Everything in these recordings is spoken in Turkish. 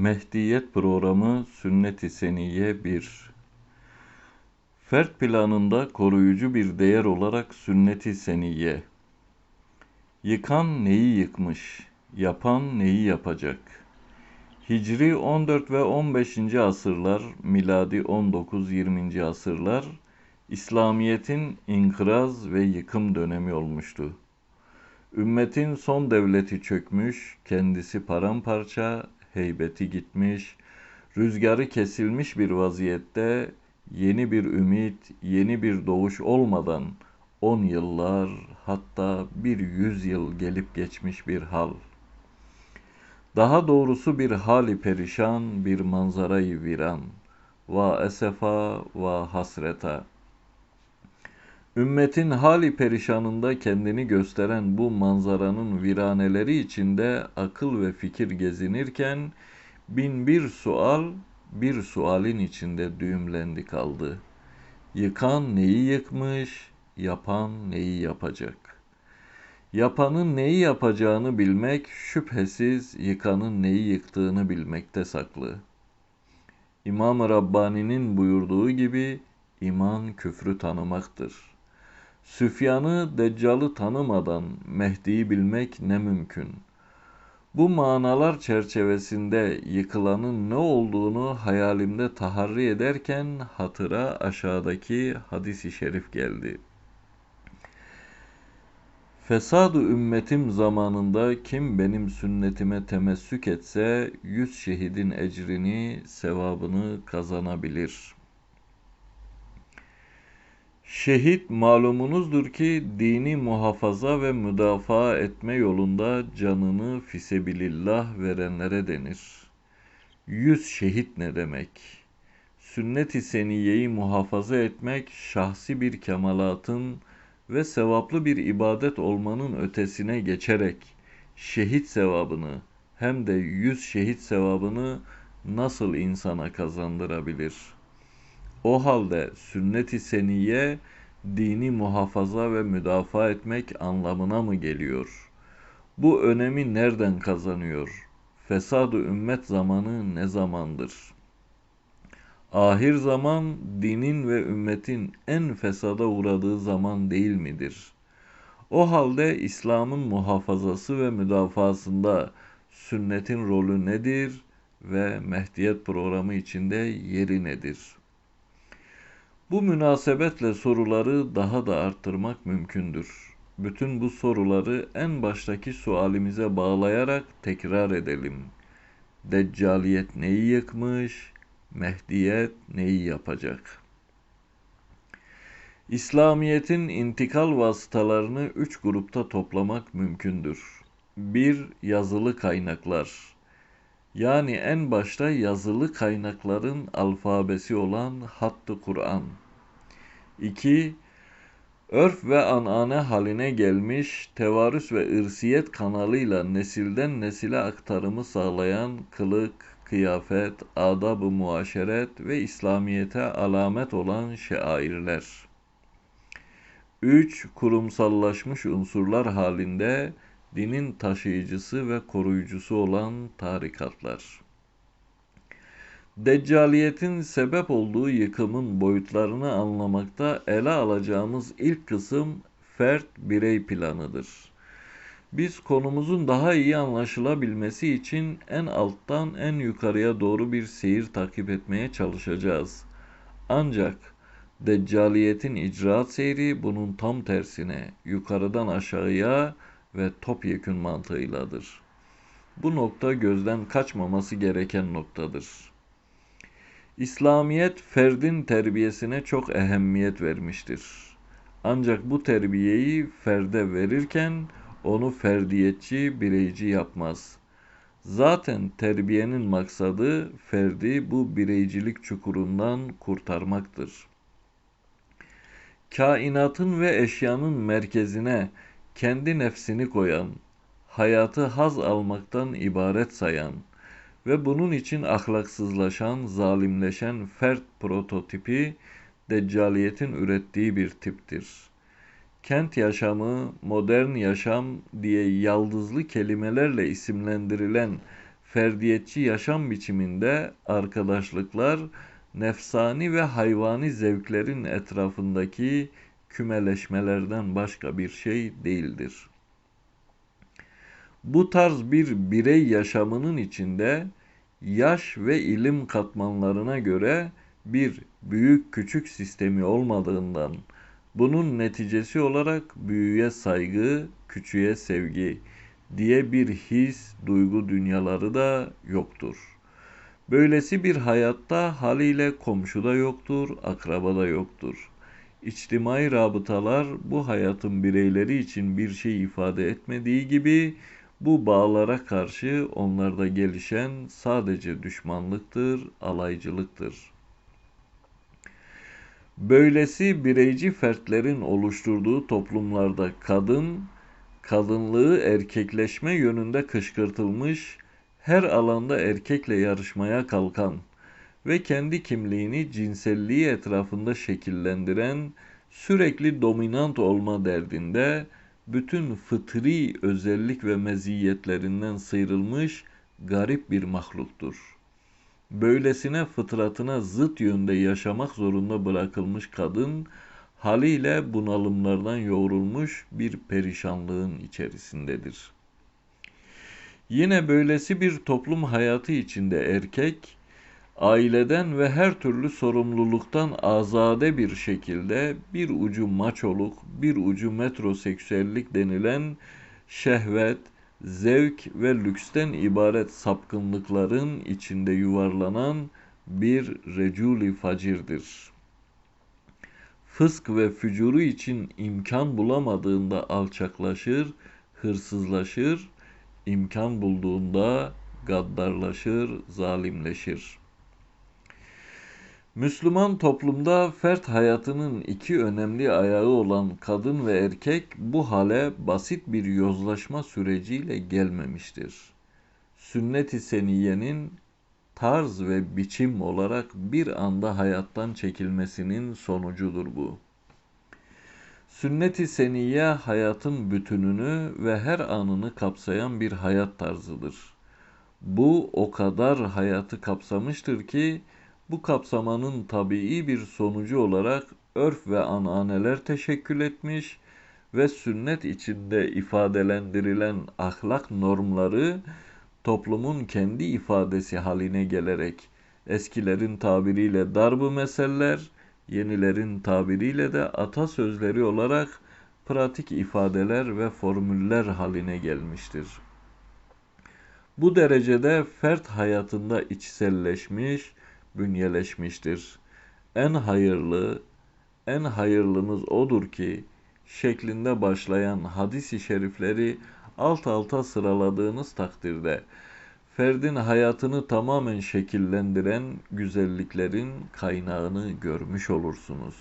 Mehdiyet Programı Sünnet-i Seniyye 1 Fert planında koruyucu bir değer olarak sünnet-i seniyye. Yıkan neyi yıkmış, yapan neyi yapacak? Hicri 14 ve 15. asırlar, miladi 19-20. asırlar, İslamiyet'in inkıraz ve yıkım dönemi olmuştu. Ümmetin son devleti çökmüş, kendisi paramparça, heybeti gitmiş, rüzgarı kesilmiş bir vaziyette yeni bir ümit, yeni bir doğuş olmadan on yıllar hatta bir yüz yıl gelip geçmiş bir hal. Daha doğrusu bir hali perişan, bir manzarayı viran. Va esefa va hasreta. Ümmetin hali perişanında kendini gösteren bu manzaranın viraneleri içinde akıl ve fikir gezinirken bin bir sual bir sualin içinde düğümlendi kaldı. Yıkan neyi yıkmış, yapan neyi yapacak? Yapanın neyi yapacağını bilmek şüphesiz yıkanın neyi yıktığını bilmekte saklı. İmam-ı Rabbani'nin buyurduğu gibi iman küfrü tanımaktır.'' Süfyan'ı Deccal'ı tanımadan Mehdi'yi bilmek ne mümkün. Bu manalar çerçevesinde yıkılanın ne olduğunu hayalimde taharri ederken hatıra aşağıdaki hadisi şerif geldi. Fesadu ümmetim zamanında kim benim sünnetime temessük etse yüz şehidin ecrini, sevabını kazanabilir.'' Şehit malumunuzdur ki dini muhafaza ve müdafaa etme yolunda canını fisebilillah verenlere denir. Yüz şehit ne demek? Sünnet-i seniyeyi muhafaza etmek şahsi bir kemalatın ve sevaplı bir ibadet olmanın ötesine geçerek şehit sevabını hem de yüz şehit sevabını nasıl insana kazandırabilir?'' O halde sünnet-i seniye dini muhafaza ve müdafaa etmek anlamına mı geliyor? Bu önemi nereden kazanıyor? Fesad-ı ümmet zamanı ne zamandır? Ahir zaman dinin ve ümmetin en fesada uğradığı zaman değil midir? O halde İslam'ın muhafazası ve müdafasında sünnetin rolü nedir ve Mehdiyet programı içinde yeri nedir?'' Bu münasebetle soruları daha da arttırmak mümkündür. Bütün bu soruları en baştaki sualimize bağlayarak tekrar edelim. Deccaliyet neyi yıkmış, Mehdiyet neyi yapacak? İslamiyet'in intikal vasıtalarını üç grupta toplamak mümkündür. Bir, yazılı kaynaklar. Yani en başta yazılı kaynakların alfabesi olan Hattı Kur'an. 2. Örf ve anane haline gelmiş, tevarüs ve ırsiyet kanalıyla nesilden nesile aktarımı sağlayan kılık, kıyafet, adab-ı muaşeret ve İslamiyete alamet olan şairler. 3. Kurumsallaşmış unsurlar halinde dinin taşıyıcısı ve koruyucusu olan tarikatlar. Deccaliyetin sebep olduğu yıkımın boyutlarını anlamakta ele alacağımız ilk kısım fert birey planıdır. Biz konumuzun daha iyi anlaşılabilmesi için en alttan en yukarıya doğru bir seyir takip etmeye çalışacağız. Ancak Deccaliyetin icraat seyri bunun tam tersine yukarıdan aşağıya ve topyekün mantığıyladır. Bu nokta gözden kaçmaması gereken noktadır. İslamiyet ferdin terbiyesine çok ehemmiyet vermiştir. Ancak bu terbiyeyi ferde verirken onu ferdiyetçi, bireyci yapmaz. Zaten terbiyenin maksadı ferdi bu bireycilik çukurundan kurtarmaktır. Kainatın ve eşyanın merkezine kendi nefsini koyan, hayatı haz almaktan ibaret sayan, ve bunun için ahlaksızlaşan, zalimleşen fert prototipi deccaliyetin ürettiği bir tiptir. Kent yaşamı, modern yaşam diye yaldızlı kelimelerle isimlendirilen ferdiyetçi yaşam biçiminde arkadaşlıklar nefsani ve hayvani zevklerin etrafındaki kümeleşmelerden başka bir şey değildir. Bu tarz bir birey yaşamının içinde yaş ve ilim katmanlarına göre bir büyük küçük sistemi olmadığından bunun neticesi olarak büyüye saygı, küçüğe sevgi diye bir his, duygu dünyaları da yoktur. Böylesi bir hayatta haliyle komşuda yoktur, akrabada yoktur. İçtimai rabıtalar bu hayatın bireyleri için bir şey ifade etmediği gibi bu bağlara karşı onlarda gelişen sadece düşmanlıktır, alaycılıktır. Böylesi bireyci fertlerin oluşturduğu toplumlarda kadın, kadınlığı erkekleşme yönünde kışkırtılmış, her alanda erkekle yarışmaya kalkan ve kendi kimliğini cinselliği etrafında şekillendiren, sürekli dominant olma derdinde, bütün fıtri özellik ve meziyetlerinden sıyrılmış garip bir mahluktur. Böylesine fıtratına zıt yönde yaşamak zorunda bırakılmış kadın, haliyle bunalımlardan yoğrulmuş bir perişanlığın içerisindedir. Yine böylesi bir toplum hayatı içinde erkek, aileden ve her türlü sorumluluktan azade bir şekilde bir ucu maçoluk, bir ucu metroseksüellik denilen şehvet, zevk ve lüksten ibaret sapkınlıkların içinde yuvarlanan bir reculi facirdir. Fısk ve fücuru için imkan bulamadığında alçaklaşır, hırsızlaşır, imkan bulduğunda gaddarlaşır, zalimleşir. Müslüman toplumda fert hayatının iki önemli ayağı olan kadın ve erkek bu hale basit bir yozlaşma süreciyle gelmemiştir. Sünnet-i seniyenin tarz ve biçim olarak bir anda hayattan çekilmesinin sonucudur bu. Sünnet-i seniye hayatın bütününü ve her anını kapsayan bir hayat tarzıdır. Bu o kadar hayatı kapsamıştır ki bu kapsamanın tabii bir sonucu olarak örf ve ananeler teşekkül etmiş ve sünnet içinde ifadelendirilen ahlak normları toplumun kendi ifadesi haline gelerek eskilerin tabiriyle darbu meseller, yenilerin tabiriyle de atasözleri olarak pratik ifadeler ve formüller haline gelmiştir. Bu derecede fert hayatında içselleşmiş, bünyeleşmiştir. En hayırlı, en hayırlınız odur ki şeklinde başlayan hadis-i şerifleri alt alta sıraladığınız takdirde ferdin hayatını tamamen şekillendiren güzelliklerin kaynağını görmüş olursunuz.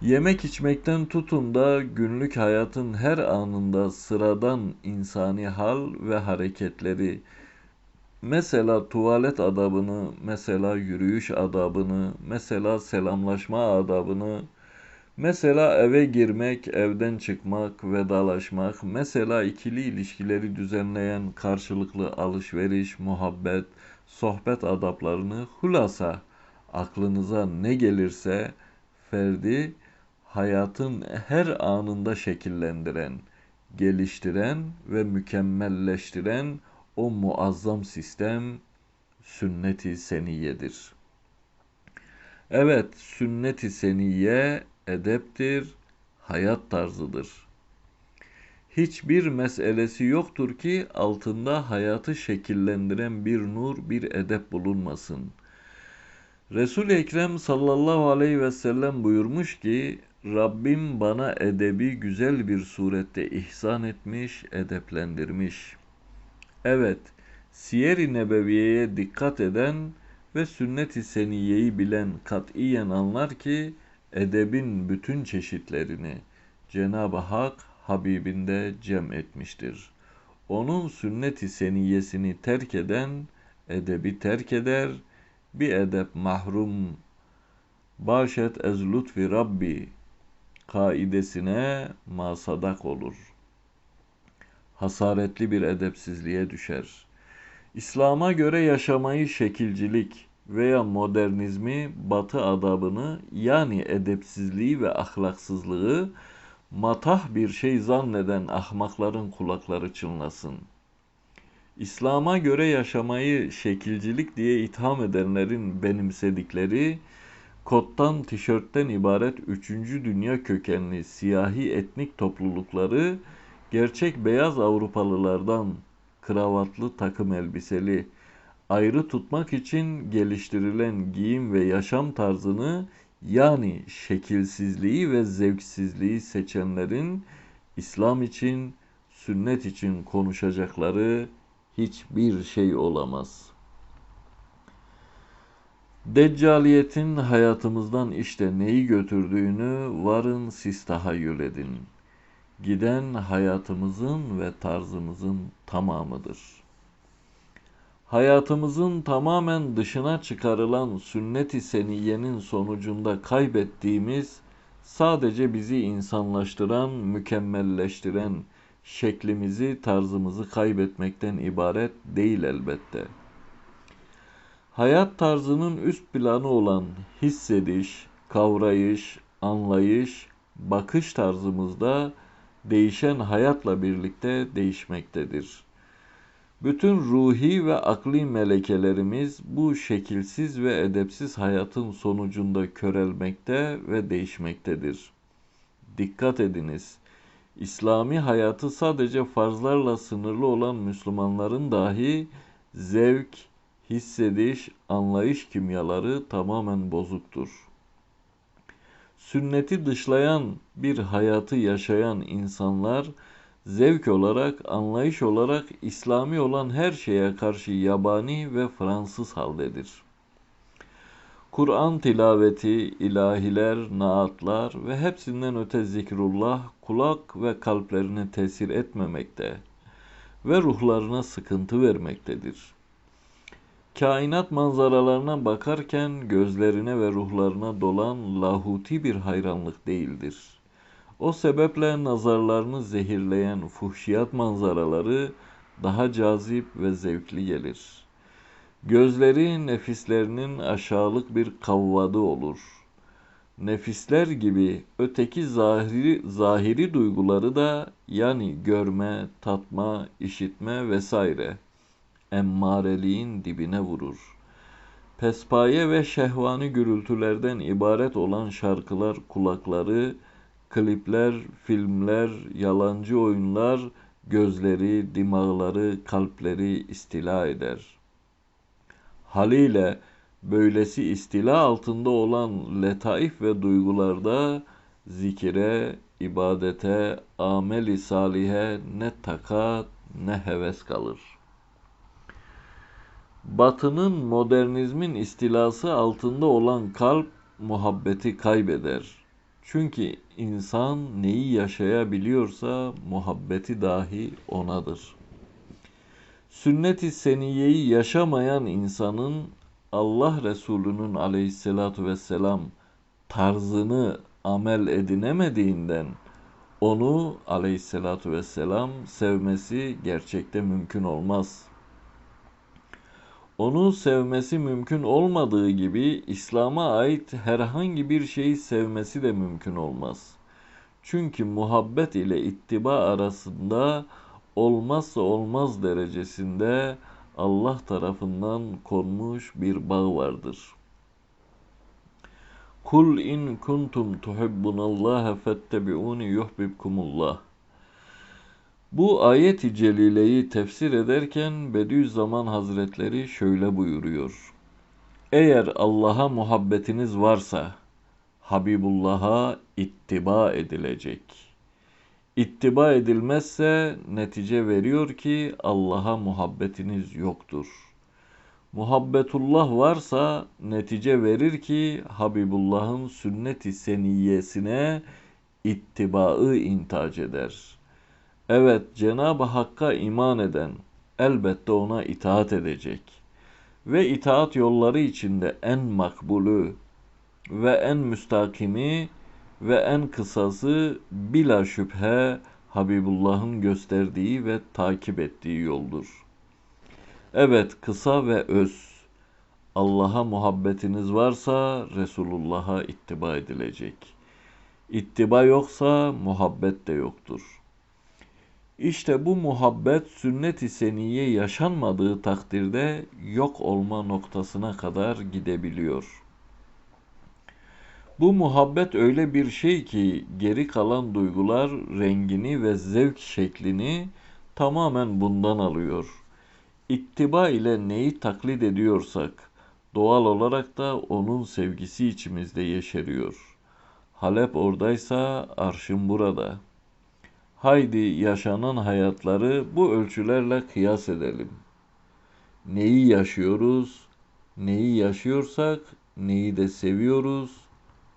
Yemek içmekten tutun da günlük hayatın her anında sıradan insani hal ve hareketleri Mesela tuvalet adabını, mesela yürüyüş adabını, mesela selamlaşma adabını, mesela eve girmek, evden çıkmak, vedalaşmak, mesela ikili ilişkileri düzenleyen karşılıklı alışveriş, muhabbet, sohbet adaplarını hulasa aklınıza ne gelirse ferdi hayatın her anında şekillendiren, geliştiren ve mükemmelleştiren o muazzam sistem sünnet-i seniyedir. Evet, sünnet-i seniye edeptir, hayat tarzıdır. Hiçbir meselesi yoktur ki altında hayatı şekillendiren bir nur, bir edep bulunmasın. Resul-i Ekrem sallallahu aleyhi ve sellem buyurmuş ki Rabbim bana edebi güzel bir surette ihsan etmiş, edeplendirmiş.'' Evet, Siyer-i Nebeviye'ye dikkat eden ve sünnet-i seniyeyi bilen katiyen anlar ki edebin bütün çeşitlerini Cenab-ı Hak Habibinde cem etmiştir. Onun sünnet-i seniyesini terk eden edebi terk eder, bir edep mahrum başet ez lütfi Rabbi kaidesine masadak olur.'' Hasaretli bir edepsizliğe düşer. İslam'a göre yaşamayı şekilcilik veya modernizmi, batı adabını yani edepsizliği ve ahlaksızlığı matah bir şey zanneden ahmakların kulakları çınlasın. İslam'a göre yaşamayı şekilcilik diye itham edenlerin benimsedikleri kottan, tişörtten ibaret üçüncü dünya kökenli siyahi etnik toplulukları gerçek beyaz Avrupalılardan kravatlı takım elbiseli ayrı tutmak için geliştirilen giyim ve yaşam tarzını yani şekilsizliği ve zevksizliği seçenlerin İslam için, sünnet için konuşacakları hiçbir şey olamaz. Deccaliyetin hayatımızdan işte neyi götürdüğünü varın siz tahayyül edin. Giden hayatımızın ve tarzımızın tamamıdır.'' hayatımızın tamamen dışına çıkarılan sünnet-i seniyenin sonucunda kaybettiğimiz sadece bizi insanlaştıran, mükemmelleştiren şeklimizi, tarzımızı kaybetmekten ibaret değil elbette. Hayat tarzının üst planı olan hissediş, kavrayış, anlayış, bakış tarzımızda değişen hayatla birlikte değişmektedir. Bütün ruhi ve akli melekelerimiz bu şekilsiz ve edepsiz hayatın sonucunda körelmekte ve değişmektedir. Dikkat ediniz. İslami hayatı sadece farzlarla sınırlı olan Müslümanların dahi zevk, hissediş, anlayış kimyaları tamamen bozuktur. Sünneti dışlayan bir hayatı yaşayan insanlar zevk olarak, anlayış olarak İslami olan her şeye karşı yabani ve Fransız haldedir. Kur'an tilaveti, ilahiler, naatlar ve hepsinden öte zikrullah kulak ve kalplerine tesir etmemekte ve ruhlarına sıkıntı vermektedir. Kainat manzaralarına bakarken gözlerine ve ruhlarına dolan lahuti bir hayranlık değildir.'' O sebeple nazarlarını zehirleyen fuhşiyat manzaraları daha cazip ve zevkli gelir. Gözleri nefislerinin aşağılık bir kavvadı olur. Nefisler gibi öteki zahiri, zahiri duyguları da yani görme, tatma, işitme vesaire emmareliğin dibine vurur. Pespaye ve şehvani gürültülerden ibaret olan şarkılar kulakları, klipler, filmler, yalancı oyunlar gözleri, dimağları, kalpleri istila eder. Haliyle böylesi istila altında olan letaif ve duygularda zikire, ibadete, ameli salihe ne takat ne heves kalır. Batının modernizmin istilası altında olan kalp muhabbeti kaybeder.'' Çünkü insan neyi yaşayabiliyorsa muhabbeti dahi onadır. Sünnet-i seniyeyi yaşamayan insanın Allah Resulü'nün aleyhissalatu vesselam tarzını amel edinemediğinden onu aleyhissalatu vesselam sevmesi gerçekte mümkün olmaz.'' Onu sevmesi mümkün olmadığı gibi İslam'a ait herhangi bir şeyi sevmesi de mümkün olmaz. Çünkü muhabbet ile ittiba arasında olmazsa olmaz derecesinde Allah tarafından konmuş bir bağ vardır. Kul in kuntum tuhibbunallaha fettebi'uni yuhibbukumullah. Bu ayet-i celileyi tefsir ederken Bediüzzaman Hazretleri şöyle buyuruyor. Eğer Allah'a muhabbetiniz varsa Habibullah'a ittiba edilecek. İttiba edilmezse netice veriyor ki Allah'a muhabbetiniz yoktur. Muhabbetullah varsa netice verir ki Habibullah'ın sünnet-i seniyesine ittibaı intac eder.'' Evet, Cenab-ı Hakk'a iman eden elbette ona itaat edecek. Ve itaat yolları içinde en makbulü ve en müstakimi ve en kısası bila şüphe Habibullah'ın gösterdiği ve takip ettiği yoldur. Evet kısa ve öz. Allah'a muhabbetiniz varsa Resulullah'a ittiba edilecek. İttiba yoksa muhabbet de yoktur. İşte bu muhabbet sünnet-i seniye yaşanmadığı takdirde yok olma noktasına kadar gidebiliyor. Bu muhabbet öyle bir şey ki geri kalan duygular rengini ve zevk şeklini tamamen bundan alıyor. İttiba ile neyi taklit ediyorsak doğal olarak da onun sevgisi içimizde yeşeriyor. Halep oradaysa arşın burada. Haydi yaşanan hayatları bu ölçülerle kıyas edelim. Neyi yaşıyoruz, neyi yaşıyorsak neyi de seviyoruz,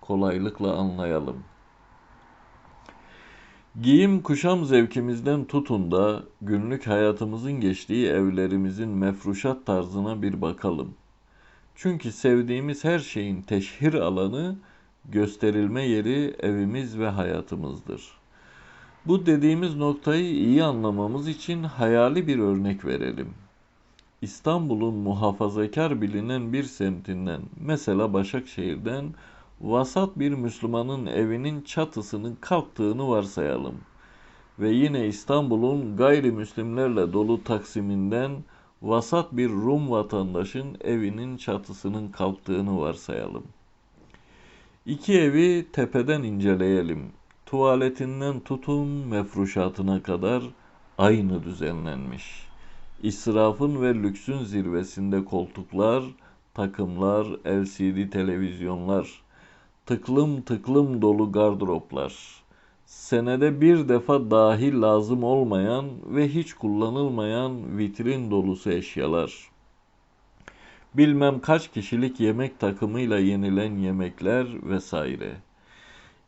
kolaylıkla anlayalım. Giyim kuşam zevkimizden tutun da günlük hayatımızın geçtiği evlerimizin mefruşat tarzına bir bakalım. Çünkü sevdiğimiz her şeyin teşhir alanı, gösterilme yeri evimiz ve hayatımızdır. Bu dediğimiz noktayı iyi anlamamız için hayali bir örnek verelim. İstanbul'un muhafazakar bilinen bir semtinden, mesela Başakşehir'den vasat bir Müslümanın evinin çatısının kalktığını varsayalım. Ve yine İstanbul'un gayrimüslimlerle dolu Taksim'inden vasat bir Rum vatandaşın evinin çatısının kalktığını varsayalım. İki evi tepeden inceleyelim. Tuvaletinden tutun mefruşatına kadar aynı düzenlenmiş. İsrafın ve lüksün zirvesinde koltuklar, takımlar, LCD televizyonlar, tıklım tıklım dolu gardıroplar, senede bir defa dahi lazım olmayan ve hiç kullanılmayan vitrin dolusu eşyalar. Bilmem kaç kişilik yemek takımıyla yenilen yemekler vesaire.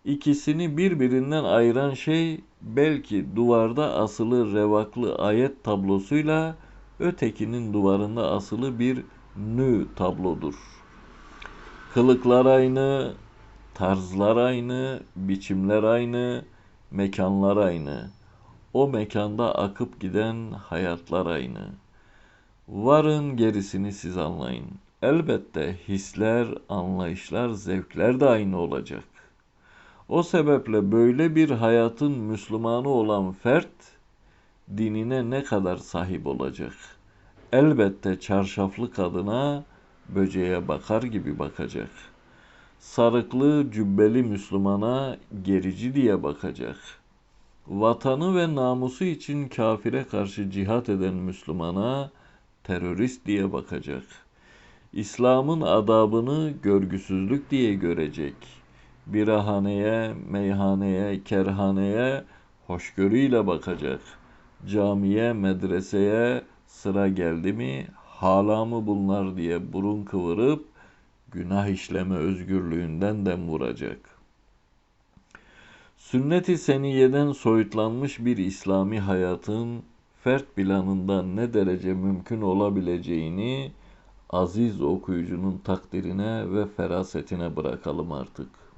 İkisini birbirinden ayıran şey belki duvarda asılı revaklı ayet tablosuyla ötekinin duvarında asılı bir nü tablodur. Kılıklar aynı, tarzlar aynı, biçimler aynı, mekanlar aynı. O mekanda akıp giden hayatlar aynı. Varın gerisini siz anlayın. Elbette hisler, anlayışlar, zevkler de aynı olacak. O sebeple böyle bir hayatın Müslümanı olan fert dinine ne kadar sahip olacak? Elbette çarşaflı kadına böceğe bakar gibi bakacak. Sarıklı cübbeli Müslümana gerici diye bakacak. Vatanı ve namusu için kafire karşı cihat eden Müslümana terörist diye bakacak. İslam'ın adabını görgüsüzlük diye görecek.'' Birahaneye, meyhaneye, kerhaneye hoşgörüyle bakacak. Camiye, medreseye sıra geldi mi hala mı bunlar diye burun kıvırıp günah işleme özgürlüğünden dem vuracak. Sünnet-i seniyeden soyutlanmış bir İslami hayatın fert planında ne derece mümkün olabileceğini aziz okuyucunun takdirine ve ferasetine bırakalım artık.''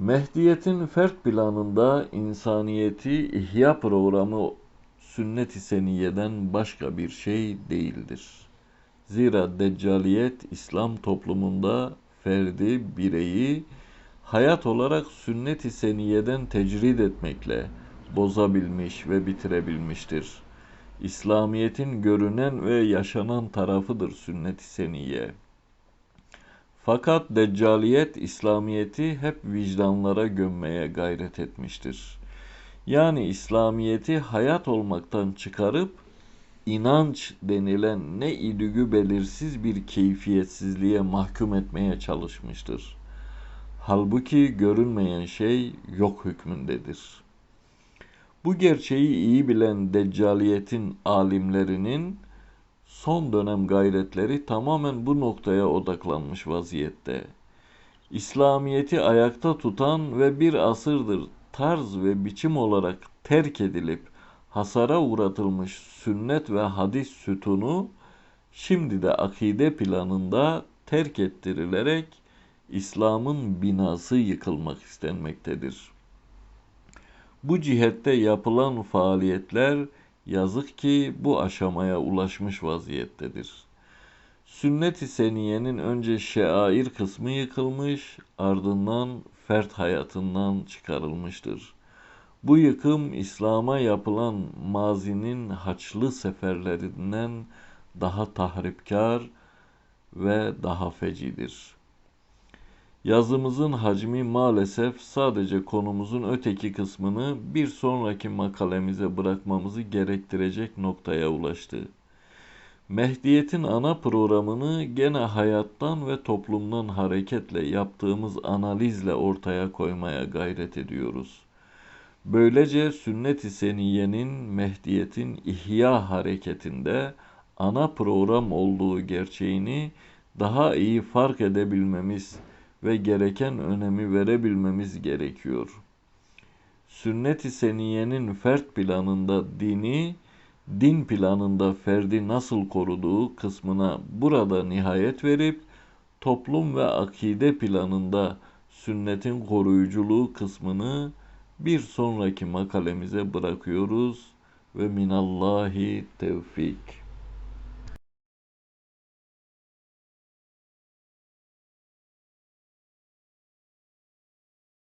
Mehdiyet'in fert planında insaniyeti ihya programı sünnet-i seniyeden başka bir şey değildir. Zira deccaliyet İslam toplumunda ferdi, bireyi hayat olarak sünnet-i seniyeden tecrid etmekle bozabilmiş ve bitirebilmiştir. İslamiyetin görünen ve yaşanan tarafıdır sünnet-i seniye. Fakat deccaliyet İslamiyeti hep vicdanlara gömmeye gayret etmiştir. Yani İslamiyeti hayat olmaktan çıkarıp inanç denilen ne idügü belirsiz bir keyfiyetsizliğe mahkum etmeye çalışmıştır. Halbuki görünmeyen şey yok hükmündedir. Bu gerçeği iyi bilen deccaliyetin alimlerinin son dönem gayretleri tamamen bu noktaya odaklanmış vaziyette. İslamiyeti ayakta tutan ve bir asırdır tarz ve biçim olarak terk edilip hasara uğratılmış sünnet ve hadis sütunu şimdi de akide planında terk ettirilerek İslam'ın binası yıkılmak istenmektedir. Bu cihette yapılan faaliyetler Yazık ki bu aşamaya ulaşmış vaziyettedir. Sünnet-i seniyenin önce şeair kısmı yıkılmış, ardından fert hayatından çıkarılmıştır. Bu yıkım İslam'a yapılan mazinin haçlı seferlerinden daha tahripkar ve daha fecidir. Yazımızın hacmi maalesef sadece konumuzun öteki kısmını bir sonraki makalemize bırakmamızı gerektirecek noktaya ulaştı. Mehdiyet'in ana programını gene hayattan ve toplumdan hareketle yaptığımız analizle ortaya koymaya gayret ediyoruz. Böylece sünnet-i seniyenin Mehdiyet'in ihya hareketinde ana program olduğu gerçeğini daha iyi fark edebilmemiz ve gereken önemi verebilmemiz gerekiyor. Sünnet-i seniyenin fert planında dini, din planında ferdi nasıl koruduğu kısmına burada nihayet verip toplum ve akide planında sünnetin koruyuculuğu kısmını bir sonraki makalemize bırakıyoruz ve minallahi tevfik.